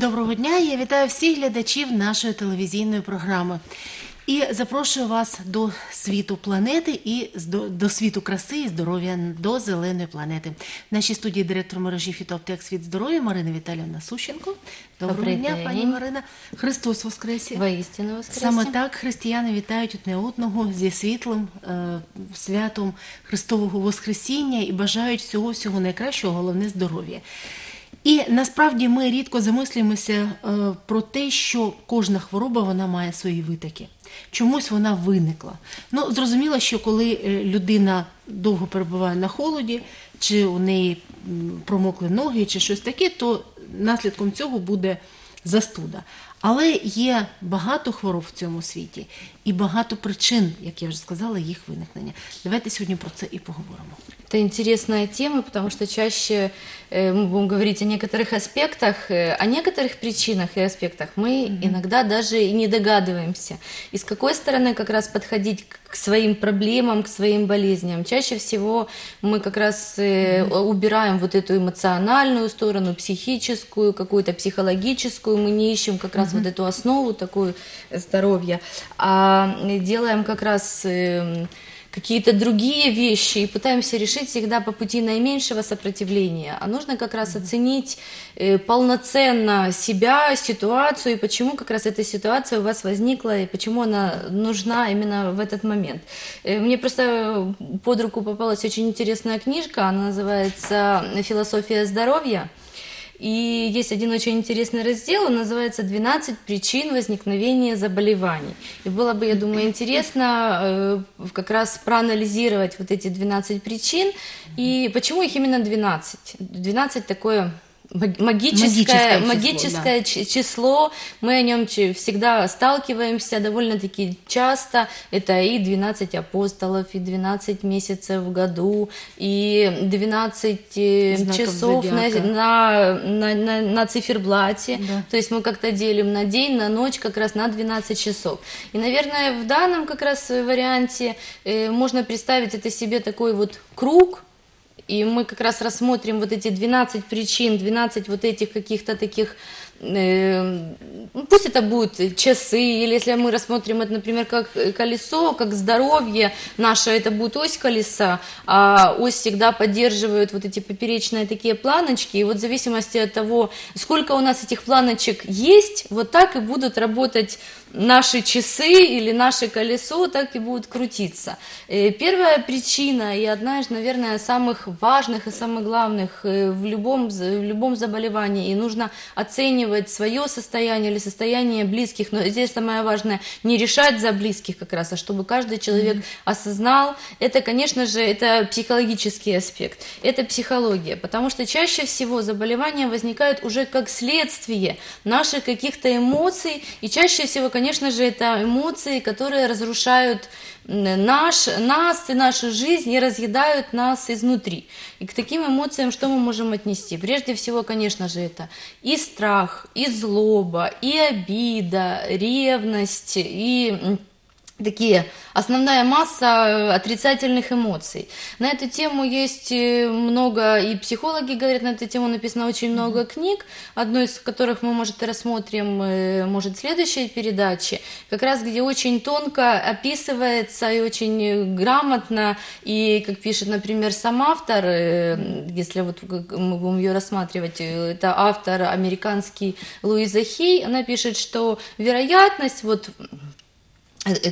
Доброго дня! Я вітаю всіх глядачів нашої телевізійної програми. І запрошую вас до світу планети і до, світу краси і здоров'я до зеленої планети. В нашій студії директор мережі фітоаптек Світ здоров'я Марина Віталіївна Сущенко. Доброго Добрий дня, день. пані Марина. Христос Воскресі! Воістину воскресе. Саме так християни вітають одне одного зі світлим е, святом Христового Воскресіння і бажають всього всього найкращого, головне здоров'я. І насправді ми рідко замислюємося е, про те, що кожна хвороба вона має свої витоки. Чомусь вона виникла. Ну, зрозуміло, що коли е, людина довго перебуває на холоді, чи у неї промокли ноги, чи щось таке, то наслідком цього буде застуда. Але є багато хвороб в цьому світі і багато причин, як я вже сказала, їх виникнення. Давайте сьогодні про це і поговоримо. Это интересная тема, потому что чаще э, мы будем говорить о некоторых аспектах, э, о некоторых причинах и аспектах мы иногда даже и не догадываемся. И с какой стороны как раз подходить к своим проблемам, к своим болезням. Чаще всего мы как раз э, убираем вот эту эмоциональную сторону, психическую, какую-то психологическую. Мы не ищем как раз вот эту основу такую здоровья, а делаем как раз... какие-то другие вещи и пытаемся решить всегда по пути наименьшего сопротивления. А нужно как раз оценить э, полноценно себя, ситуацию и почему как раз эта ситуация у вас возникла и почему она нужна именно в этот момент. Э, Мне просто под руку попалась очень интересная книжка, она называется «Философия здоровья». И есть один очень интересный раздел, он называется «12 причин возникновения заболеваний». И было бы, я думаю, интересно э, как раз проанализировать вот эти 12 причин и почему их именно 12. 12 такое маг- Магическое магическое, число, магическое ч- число, мы о нем всегда сталкиваемся довольно-таки часто. Это и 12 апостолов, и 12 месяцев в году, и 12 э, Знаков часов на, зодиака. на, на, на- на циферблате. Да. То есть мы как-то делим на день, на ночь как раз на 12 часов. И, наверное, в данном как раз варианте э, можно представить это себе такой вот круг, и мы как раз рассмотрим вот эти 12 причин, 12 вот этих каких-то таких, э, ну, пусть это будут часы, или если мы рассмотрим это, например, как э, колесо, как здоровье наше, это будет ось колеса, а ось всегда поддерживают вот эти поперечные такие планочки, и вот в зависимости от того, сколько у нас этих планочек есть, вот так и будут работать наши часы или наше колесо, так и будут крутиться. Э, Первая причина и одна из, наверное, самых важных и самых главных э, в любом, в любом заболевании, и нужно оценивать свое состояние или состояние близких, но здесь самое важное не решать за близких как раз, а чтобы каждый человек осознал, это, конечно же, это психологический аспект, это психология, потому что чаще всего заболевания возникают уже как следствие наших каких-то эмоций, и чаще всего, конечно же, это эмоции, которые разрушают наш, нас и нашу жизнь и разъедают нас изнутри. И к таким эмоциям что мы можем отнести? Прежде всего, конечно же, это и страх, и злоба, и обида, ревность, и такие основная масса э, отрицательных эмоций. На эту тему есть э, много, и психологи говорят, на эту тему написано очень много книг, одну из которых мы, может, и рассмотрим, э, может, в следующей передаче, как раз где очень тонко описывается и очень грамотно, и, как пишет, например, сам автор, если вот мы будем ее рассматривать, это автор американский Луиза Хей, она пишет, что вероятность вот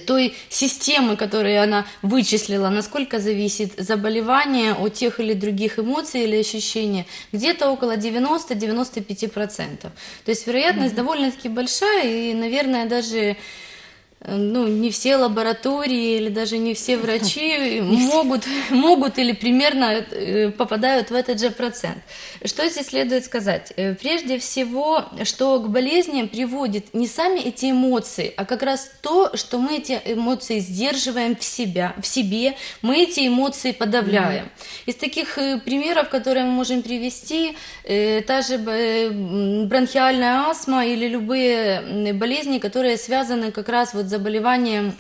той системы, которую она вычислила, насколько зависит заболевание от тех или других эмоций или ощущений, где-то около 90-95%. То есть вероятность довольно-таки большая, и, наверное, даже э, ну, не все лаборатории или даже не все врачи могут, могут или примерно э, попадают в этот же процент. Что здесь следует сказать? Э, Прежде всего, что к болезням приводит не сами эти эмоции, а как раз то, что мы эти эмоции сдерживаем в, себя, в себе, мы эти эмоции подавляем. Из таких э, примеров, которые мы можем привести, э, та же бронхиальная астма или любые болезни, которые связаны как раз вот с заболеванием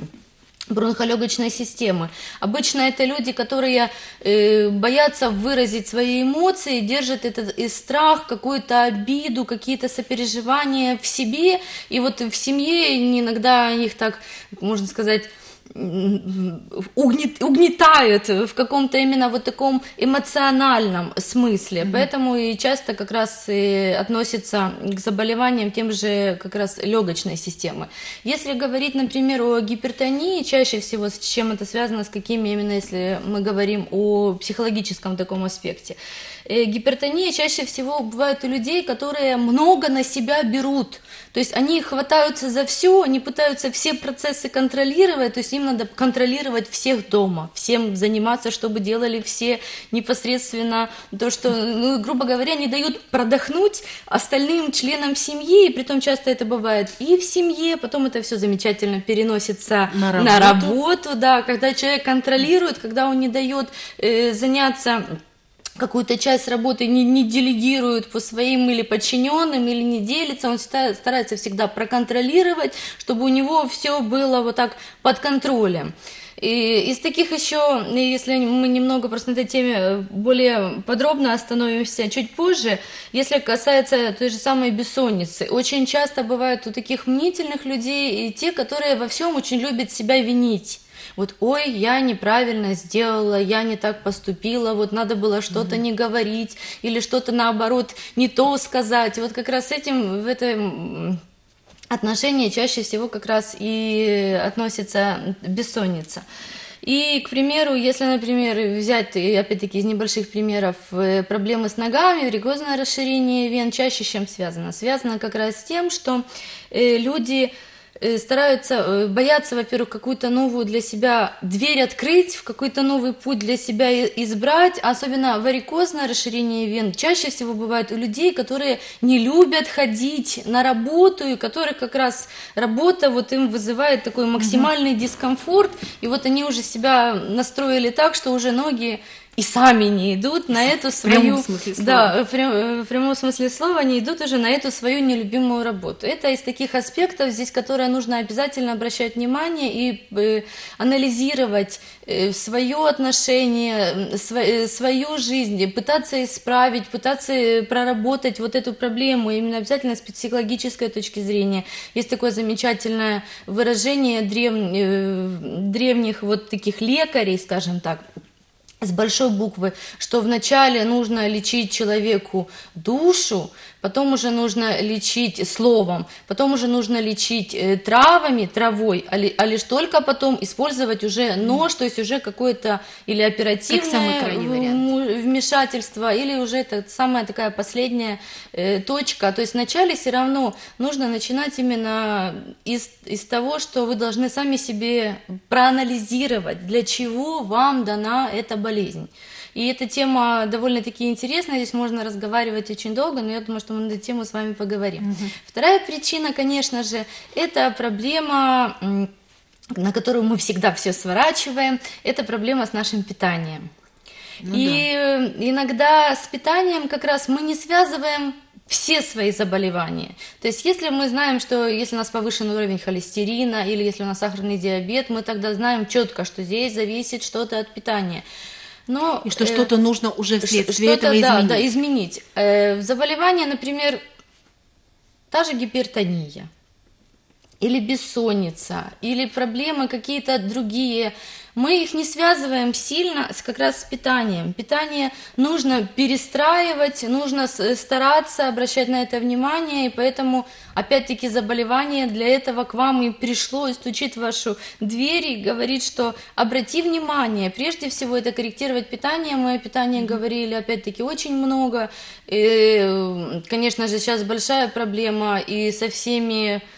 бронхолегочной системы. Обычно это люди, которые э, боятся выразить свои эмоции, держат этот и страх, какую-то обиду, какие-то сопереживания в себе, и вот в семье иногда их так, можно сказать, угнет, угнетают в каком-то именно вот таком эмоциональном смысле. Mm-hmm. Поэтому и часто как раз и относится к заболеваниям тем же как раз легочной системы. Если говорить, например, о гипертонии, чаще всего с чем это связано, с какими именно, если мы говорим о психологическом таком аспекте. Э, гипертония чаще всего бывает у людей, которые много на себя берут. То есть они хватаются за все, они пытаются все процессы контролировать, то есть им надо контролировать всех дома, всем заниматься, чтобы делали все непосредственно то, что, ну, грубо говоря, не дают продохнуть остальным членам семьи, и притом часто это бывает и в семье, потом это все замечательно переносится на работу, на работу да, когда человек контролирует, когда он не дает э, заняться какую-то часть работы не, не делегирует по своим или подчиненным, или не делится, он старается всегда проконтролировать, чтобы у него все было вот так под контролем. И из таких еще, если мы немного просто на этой теме более подробно остановимся чуть позже, если касается той же самой бессонницы, очень часто бывают у таких мнительных людей и те, которые во всем очень любят себя винить вот, ой, я неправильно сделала, я не так поступила, вот надо было что-то mm-hmm. не говорить или что-то наоборот не то сказать. Вот как раз с этим в этом отношении чаще всего как раз и относится бессонница. И, к примеру, если, например, взять, опять-таки, из небольших примеров, э, проблемы с ногами, варикозное расширение вен чаще чем связано? Связано как раз с тем, что э, люди стараются, э, боятся, во-первых, какую-то новую для себя дверь открыть, в какой-то новый путь для себя избрать, особенно варикозное расширение вен чаще всего бывает у людей, которые не любят ходить на работу, и которых как раз работа вот им вызывает такой максимальный дискомфорт, и вот они уже себя настроили так, что уже ноги и сами не идут на эту свою... В прямом смысле слова. Да, в, прям, в прямом смысле слова они идут уже на эту свою нелюбимую работу. Это из таких аспектов здесь, которые нужно обязательно обращать внимание и э, анализировать э, свое отношение, св, э, свою жизнь, пытаться исправить, пытаться э, проработать вот эту проблему, именно обязательно с психологической точки зрения. Есть такое замечательное выражение древ, э, древних вот таких лекарей, скажем так, с большой буквы, что вначале нужно лечить человеку душу, потом уже нужно лечить словом, потом уже нужно лечить э, травами, травой, а, ли, а лишь только потом использовать уже нож, то есть уже какое-то или оперативное вмешательство, или уже это самая такая последняя э, точка. То есть вначале все равно нужно начинать именно из, из того, что вы должны сами себе проанализировать, для чего вам дана эта болезнь. И эта тема довольно-таки интересная, здесь можно разговаривать очень долго, но я думаю, что мы на эту тему с вами поговорим. Угу. Вторая причина, конечно же, это проблема, на которую мы всегда все сворачиваем, это проблема с нашим питанием. Ну, и да. иногда с питанием как раз мы не связываем все свои заболевания. То есть, если мы знаем, что если у нас повышен уровень холестерина или если у нас сахарный диабет, мы тогда знаем четко, что здесь зависит что-то от питания. Но, и что э, что-то нужно уже вследствие этого изменить. Да, да, изменить. Э, заболевание, например, та же гипертония, или бессонница, или проблемы какие-то другие мы их не связываем сильно с, как раз с питанием. Питание нужно перестраивать, нужно стараться обращать на это внимание, и поэтому, опять-таки, заболевание для этого к вам и пришло, и стучит в вашу дверь, и говорит, что обрати внимание, прежде всего это корректировать питание, мы о питании говорили, опять-таки, очень много, и, конечно же, сейчас большая проблема и со всеми Э,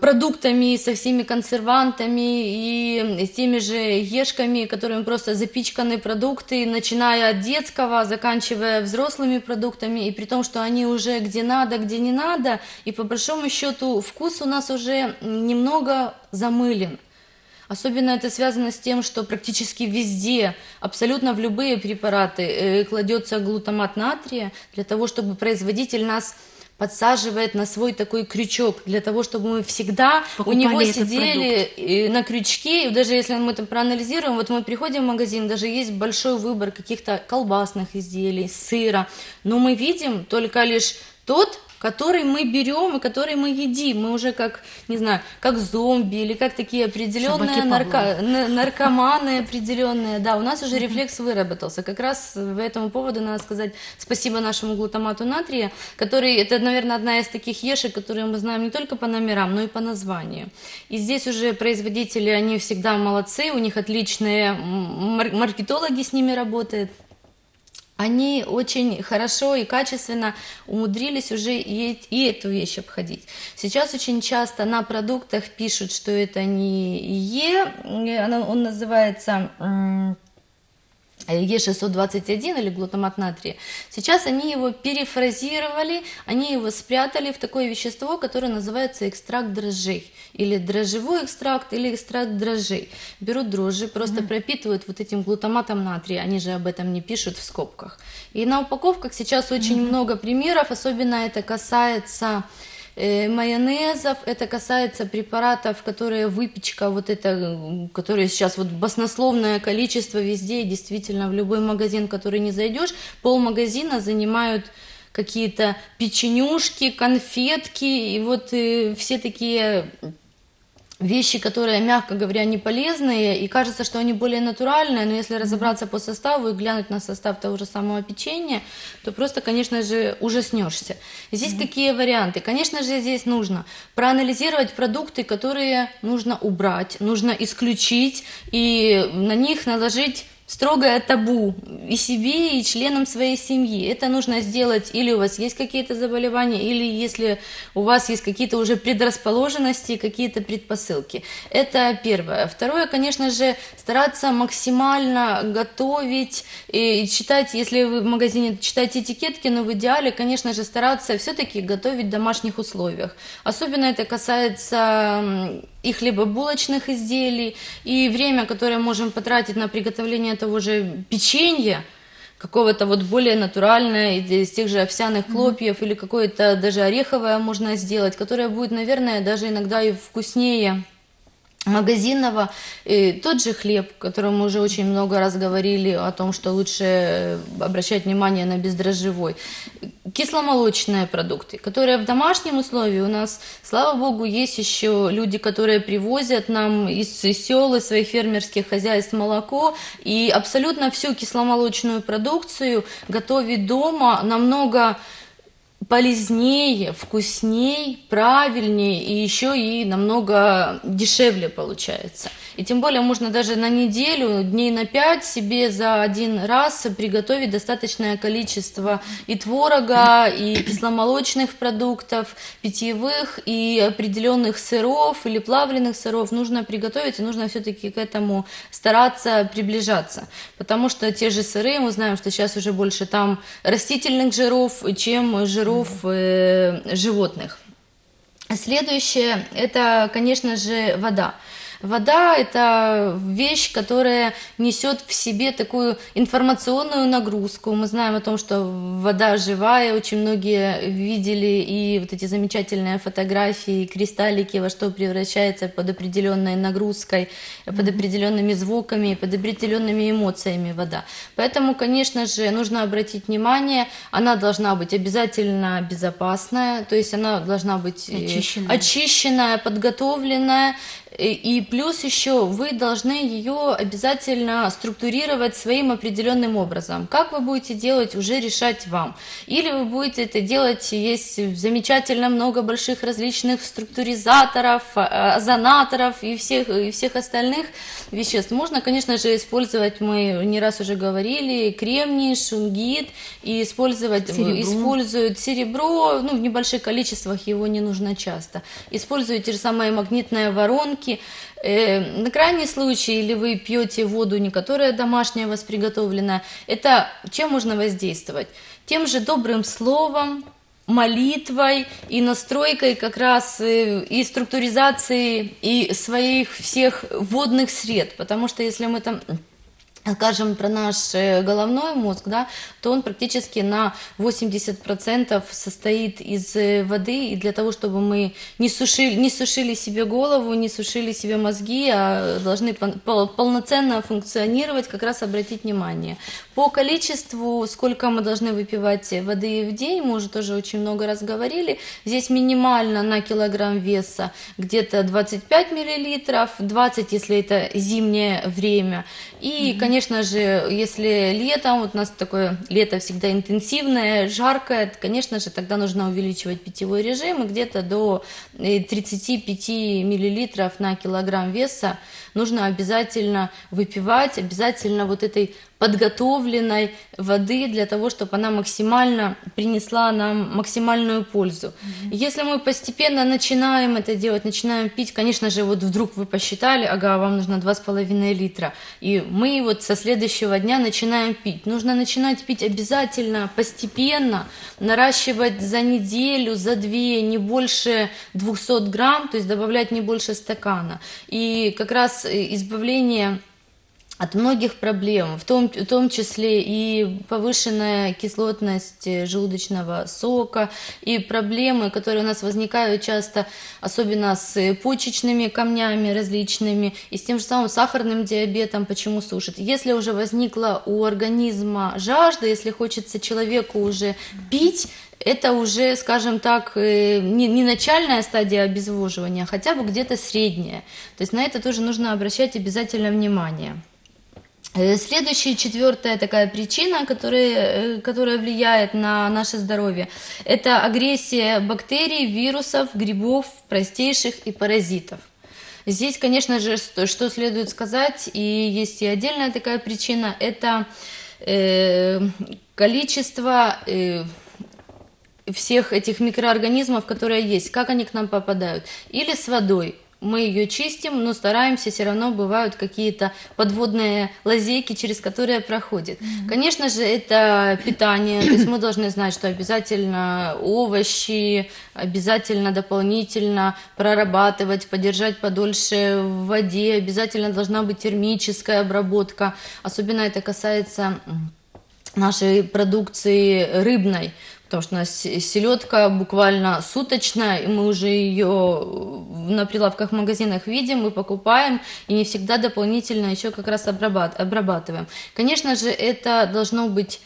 продуктами, со всеми консервантами и с теми же ешками, которыми просто запичканы продукты, начиная от детского, заканчивая взрослыми продуктами, и при том, что они уже где надо, где не надо, и по большому счету вкус у нас уже немного замылен. Особенно это связано с тем, что практически везде, абсолютно в любые препараты э, кладется глутамат натрия для того, чтобы производитель нас подсаживает на свой такой крючок для того, чтобы мы всегда Покупали у него сидели э, на крючке, и даже если мы это проанализируем, вот мы приходим в магазин, даже есть большой выбор каких-то колбасных изделий, сыра, но мы видим только лишь тот который мы берем и который мы едим. Мы уже как, не знаю, как зомби или как такие определенные нарко... наркоманы определенные. Да, у нас уже рефлекс выработался. Как раз в этому поводу надо сказать спасибо нашему глутамату натрия, который, это, наверное, одна из таких ешек, которые мы знаем не только по номерам, но и по названию. И здесь уже производители, они всегда молодцы, у них отличные маркетологи с ними работают они очень хорошо и качественно умудрились уже и, и эту вещь обходить. Сейчас очень часто на продуктах пишут, что это не Е, он называется Е621 или глутамат натрия. Сейчас они его перефразировали, они его спрятали в такое вещество, которое называется экстракт дрожжей. Или дрожжевой экстракт, или экстракт дрожжей. Берут дрожжи, просто пропитывают вот этим глутаматом натрия, они же об этом не пишут в скобках. И на упаковках сейчас очень много примеров, особенно это касается майонезов, это касается препаратов, которые выпечка, вот это, м, которые сейчас вот баснословное количество везде, действительно в любой магазин, который не зайдешь, пол магазина занимают какие-то печенюшки, конфетки, и вот э, все такие вещи, которые, мягко говоря, не полезные, и кажется, что они более натуральные, но если разобраться по составу и глянуть на состав того же самого печенья, то просто, конечно же, ужаснешься. Здесь какие варианты? Конечно же, здесь нужно проанализировать продукты, которые нужно убрать, нужно исключить, и на них наложить строгое табу и себе, и членам своей семьи. Это нужно сделать или у вас есть какие-то заболевания, или если у вас есть какие-то уже предрасположенности, какие-то предпосылки. Это первое. Второе, конечно же, стараться максимально готовить и читать, если вы в магазине читаете этикетки, но в идеале, конечно же, стараться все-таки готовить в домашних условиях. Особенно это касается и хлебобулочных изделий, и время, которое можем потратить на приготовление того же печенья, какого-то вот более натуральное, из тех же овсяных хлопьев, или какое-то даже ореховое можно сделать, которое будет, наверное, даже иногда и вкуснее магазинного, и тот же хлеб, о котором мы уже очень много раз говорили, о том, что лучше э, обращать внимание на бездрожжевой. Кисломолочные продукты, которые в домашнем условии у нас, слава богу, есть еще люди, которые привозят нам из, сел, из своих фермерских хозяйств молоко, и абсолютно всю кисломолочную продукцию готовить дома намного полезнее, вкусней, правильнее и еще и намного дешевле получается. И тем более можно даже на неделю, дней на пять себе за один раз приготовить достаточное количество и творога, и кисломолочных продуктов, питьевых, и определенных сыров или плавленных сыров. Нужно приготовить, и нужно все-таки к этому стараться приближаться. Потому что те же сыры, мы знаем, что сейчас уже больше там растительных жиров, чем жиров э, животных. Следующее – это, конечно же, вода. Вода – это вещь, которая несет в себе такую информационную нагрузку. Мы знаем о том, что вода живая, очень многие видели и вот эти замечательные фотографии, кристаллики, во что превращается под определенной нагрузкой, под определенными звуками, под определенными эмоциями вода. Поэтому, конечно же, нужно обратить внимание, она должна быть обязательно безопасная, то есть она должна быть э, Очищенная. очищенная, подготовленная, и плюс еще вы должны ее обязательно структурировать своим определенным образом. Как вы будете делать, уже решать вам. Или вы будете это делать, есть замечательно много больших различных структуризаторов, а- озонаторов и всех, и всех остальных веществ. Можно, конечно же, использовать, мы не раз уже говорили, кремний, шунгит, и использовать, Серебро. используют серебро, ну, в небольших количествах его не нужно часто. Используют те же самые магнитные воронки. Э, на крайний случай, или вы пьете воду, не которая домашняя у вас приготовлена, это чем можно воздействовать? Тем же добрым словом, молитвой и настройкой как раз э, и структуризацией и своих всех водных сред, потому что если мы там скажем про наш э, головной мозг, да, то он практически на 80% состоит из э, воды, и для того, чтобы мы не сушили, не сушили себе голову, не сушили себе мозги, а должны пол- полноценно функционировать, как раз обратить внимание. По количеству, сколько мы должны выпивать воды в день, мы уже тоже очень много раз говорили, здесь минимально на килограмм веса где-то 25 миллилитров, 20, если это зимнее время, и, конечно же, если летом, вот у нас такое лето всегда интенсивное, жаркое, конечно же, тогда нужно увеличивать питьевой режим, и где-то до э, 35 миллилитров на килограмм веса нужно обязательно выпивать, обязательно вот этой подготовленной воды для того, чтобы она максимально принесла нам максимальную пользу. Если мы постепенно начинаем это делать, начинаем пить, конечно же, вот вдруг вы посчитали, ага, вам нужно 2,5 литра, и мы вот со следующего дня начинаем пить. Нужно начинать пить обязательно, постепенно, наращивать за неделю, за две, не больше 200 грамм, то есть добавлять не больше стакана. И как раз э, избавление от многих проблем, в том, в том числе и повышенная кислотность э, желудочного сока, и проблемы, которые у нас возникают часто, особенно с почечными камнями различными, и с тем же самым сахарным диабетом, почему сушит. Если уже возникла у организма жажда, если хочется человеку уже пить, это уже, скажем так, э, не начальная стадия обезвоживания, а хотя бы где-то средняя. То есть на это тоже нужно обращать обязательно внимание. Э, Следующая, четвертая такая причина, которая, э, которая влияет на наше здоровье, это агрессия бактерий, вирусов, грибов, простейших и паразитов. Здесь, конечно же, что, следует сказать, и есть и отдельная такая причина, это э, количество э, всех этих микроорганизмов, которые есть, как они к нам попадают, или с водой. Мы ее чистим, но стараемся, все равно бывают какие-то подводные лазейки, через которые проходит. Mm-hmm. Конечно же, это питание, то есть мы должны знать, что обязательно овощи, обязательно дополнительно прорабатывать, подержать подольше в воде, обязательно должна быть термическая обработка, особенно это касается нашей продукции рыбной, потому что у нас селедка буквально суточная, и мы уже ее на прилавках магазинах видим, мы покупаем, и не всегда дополнительно еще как раз обрабатываем. Конечно же, это должно быть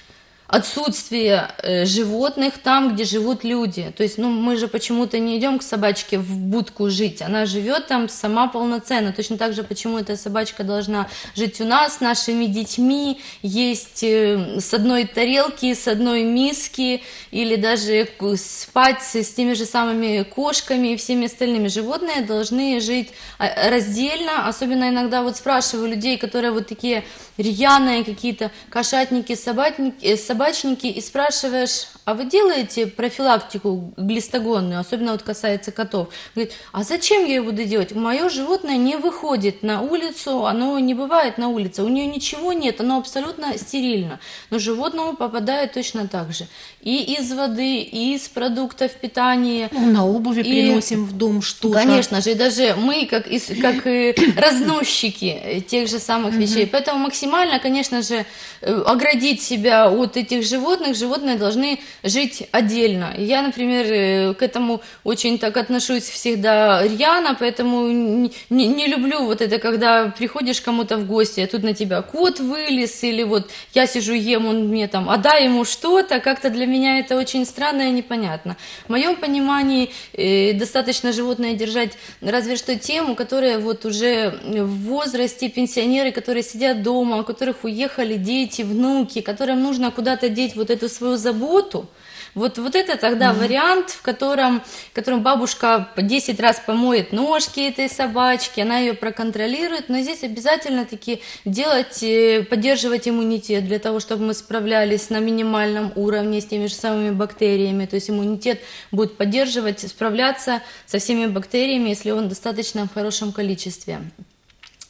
отсутствие э, животных там, где живут люди. То есть, ну, мы же почему-то не идем к собачке в будку жить. Она живет там сама полноценно. Точно так же, почему эта собачка должна жить у нас, с нашими детьми, есть э, с одной тарелки, с одной миски, или даже спать с теми же самыми кошками и всеми остальными. Животные должны жить а, раздельно. Особенно иногда вот спрашиваю людей, которые вот такие рьяные какие-то кошатники, собачники, собачники, и спрашиваешь, а вы делаете профилактику глистогонную, особенно вот касается котов? Говорит, а зачем я ее буду делать? Мое животное не выходит на улицу, оно не бывает на улице, у нее ничего нет, оно абсолютно стерильно, но животному попадает точно так же. И из воды, и из продуктов питания. Ну, на обуви и... приносим в дом что-то. Конечно же, и даже мы, как, из, как разносчики тех же самых вещей. Поэтому максимально, конечно же, оградить себя от этих животных. Животные должны жить отдельно. Я, например, к этому очень так отношусь всегда рьяно, поэтому не, не, не люблю вот это, когда приходишь кому-то в гости, а тут на тебя кот вылез, или вот я сижу ем, он мне там, а дай ему что-то, как-то для меня это очень странно и непонятно. В моем понимании э, достаточно животное держать разве что тем, у которые вот уже в возрасте пенсионеры, которые сидят дома, у которых уехали дети, внуки, которым нужно куда-то деть вот эту свою заботу, вот, вот это тогда mm-hmm. вариант, в котором, в котором бабушка 10 раз помоет ножки этой собачки, она ее проконтролирует, но здесь обязательно таки делать, э, поддерживать иммунитет для того, чтобы мы справлялись на минимальном уровне с теми же самыми бактериями, то есть иммунитет будет поддерживать, справляться со всеми бактериями, если он достаточно в хорошем количестве.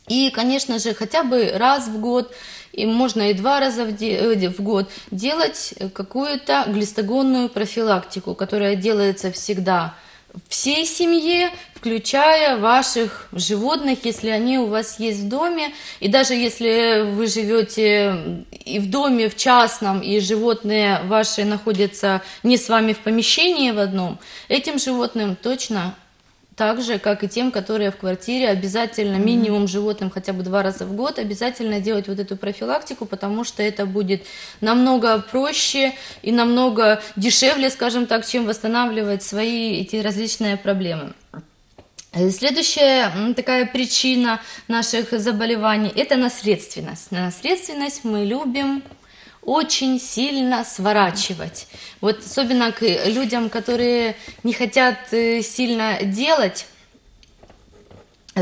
И, конечно же, хотя бы раз в год и можно и два раза в, де, э, в год делать какую-то глистогонную профилактику, которая делается всегда всей семье, включая ваших животных, если они у вас есть в доме. И даже если вы живете и в доме, в частном, и животные ваши находятся не с вами в помещении в одном, этим животным точно так же, как и тем, которые в квартире, обязательно минимум животным хотя бы два раза в год, обязательно делать вот эту профилактику, потому что это будет намного проще и намного дешевле, скажем так, чем восстанавливать свои эти различные проблемы. Э, Следующая такая причина наших заболеваний – это наследственность. Наследственность мы любим очень сильно сворачивать. Вот особенно к людям, которые не хотят э, сильно делать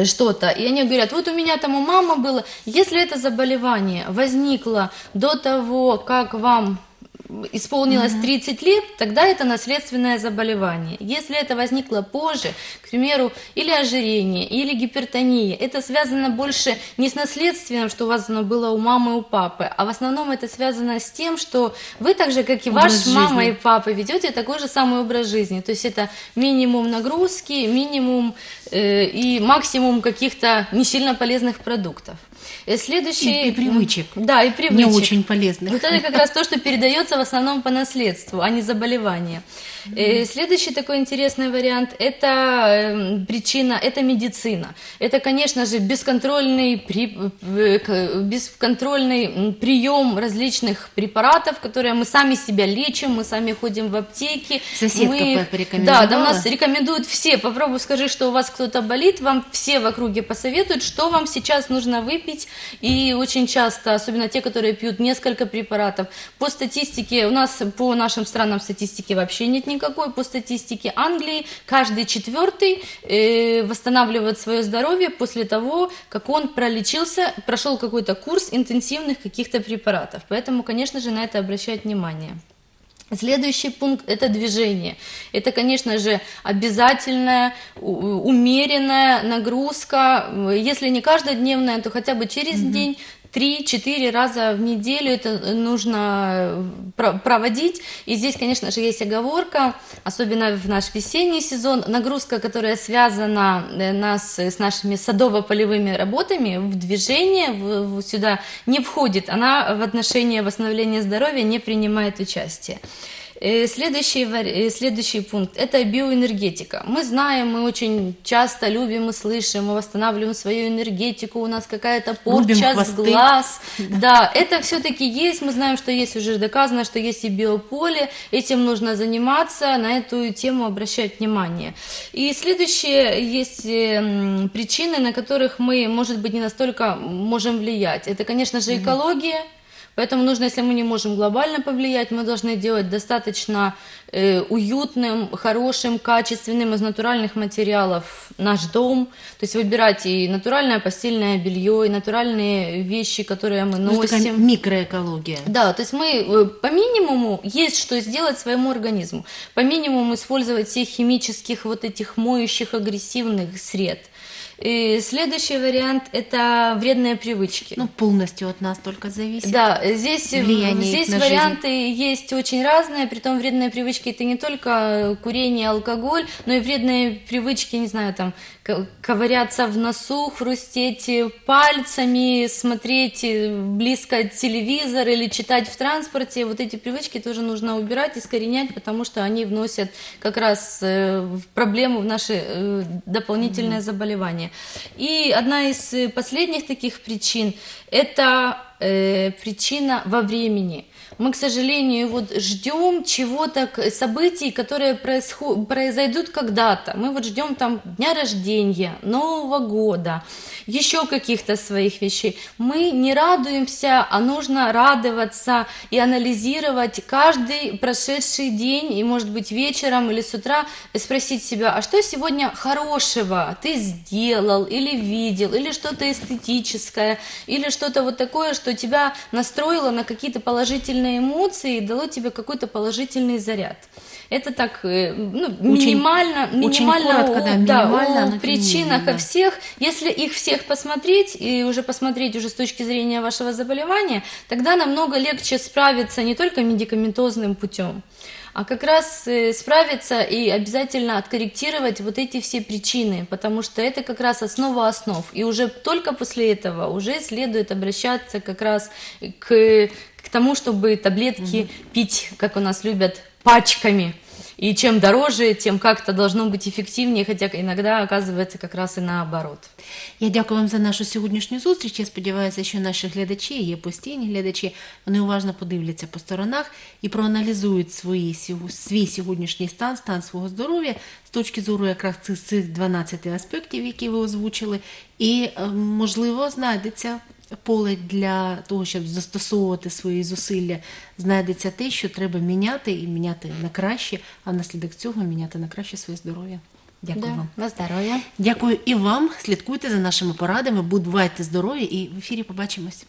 что-то, и они говорят, вот у меня там у мамы было, если это заболевание возникло до того, как вам исполнилось 30 лет, тогда это наследственное заболевание. Если это возникло позже, к примеру, или ожирение, или гипертония, это связано больше не с наследственным, что у вас оно было у мамы у папы, а в основном это связано с тем, что вы так же, как и Образ ваш мама жизни. и папа, ведете такой же самый образ жизни. То есть это минимум нагрузки, минимум э, и максимум каких-то не сильно полезных продуктов. Э, Следующий... И- и привычек. Да, и привычек. Не очень полезных. Вот это как раз то, что передается в основном по наследству, а не заболевание. Э, Следующий такой интересный вариант – это эм, причина, это медицина. Это, конечно же, бесконтрольный, при- э, бесконтрольный прием различных препаратов, которые мы сами себя лечим, мы сами ходим в аптеки. Соседка мы порекомендовала. Да, да, у нас рекомендуют все. Попробуй скажи, что у вас кто-то болит, вам все в округе посоветуют, что вам сейчас нужно выпить. И очень часто, особенно те, которые пьют несколько препаратов, по статистике, у нас по нашим странам статистики вообще нет никакой, по статистике Англии каждый четвертый э, восстанавливает свое здоровье после того, как он пролечился, прошел какой-то курс интенсивных каких-то препаратов. Поэтому, конечно же, на это обращать внимание. Следующий пункт – это движение. Это, конечно же, обязательная, умеренная нагрузка. Если не каждодневная, то хотя бы через день, 3-4 раза в неделю это нужно про- проводить. И здесь, конечно же, есть оговорка, особенно в наш весенний сезон, нагрузка, которая связана э, нас, с нашими садово-полевыми работами, в движение сюда не входит. Она в отношении восстановления здоровья не принимает участие. Э, Следующий, э, следующий пункт – это биоэнергетика. Мы знаем, мы очень часто любим и слышим, мы восстанавливаем свою энергетику, у нас какая-то порча с глаз. Да, это все-таки есть, мы знаем, что есть уже доказано, что есть и биополе, этим нужно заниматься, на эту тему обращать внимание. И следующие есть э, причины, на которых мы, может быть, не настолько можем влиять. Это, конечно же, экология, Поэтому нужно, если мы не можем глобально повлиять, мы должны делать достаточно э, уютным, хорошим, качественным из натуральных материалов наш дом. То есть выбирать и натуральное постельное белье, и натуральные вещи, которые мы Ну, такая носим. микроэкология. Да, то есть мы э, по минимуму есть что сделать своему организму. По минимуму использовать всех химических вот этих моющих агрессивных сред. И следующий вариант – это вредные привычки. Ну, полностью от нас только зависит. Да, здесь, влияние здесь варианты есть очень разные, притом вредные привычки это не только курение, алкоголь, но и вредные привычки, не знаю, там ко- ковыряться в носу, хрустеть пальцами, смотреть э, близко телевизор или читать в транспорте. Вот эти привычки тоже нужно убирать, искоренять, потому что они вносят как раз э, проблему в наши э, дополнительные заболевания. И одна из э, последних таких причин – это э, причина во времени. Мы, к сожалению, вот ждем чего-то, событий, которые происход- произойдут когда-то. Мы вот ждем там дня рождения, Нового года, еще каких-то своих вещей. Мы не радуемся, а нужно радоваться и анализировать каждый прошедший день, и, может быть, вечером или с утра спросить себя, а что сегодня хорошего ты сделал или видел, или что-то эстетическое, или что-то вот такое, что тебя настроило на какие-то положительные положительные эмоции и дало тебе какой-то положительный заряд. Это так, э, ну, минимально, очень минимально коротко, о, да, минимально, о причинах, да. всех. Если их всех посмотреть и уже посмотреть уже с точки зрения вашего заболевания, тогда намного легче справиться не только медикаментозным путем, а как раз э, справиться и обязательно откорректировать вот эти все причины, потому что это как раз основа основ. И уже только после этого уже следует обращаться как раз к тому, чтобы таблетки пить, как у нас любят, пачками. И чем дороже, тем как-то должно быть эффективнее, хотя иногда оказывается как раз и наоборот. Я дякую вам за нашу сьогоднішню зустріч. Я сподіваюся, що наші глядачі, є постійні глядачі, вони уважно подивляться по сторонах і проаналізують свої, сього- свій сьогоднішній стан, стан свого здоров'я з точки зору якраз цих, цих 12 аспектів, які ви озвучили, і, е, можливо, знайдеться поле для того, щоб застосовувати свої зусилля, знайдеться те, що треба міняти і міняти на краще, а внаслідок цього міняти на краще своє здоров'я. Дякую вам. на здоров'я. Дякую і вам. Слідкуйте за нашими порадами, будьте здорові і в ефірі побачимось.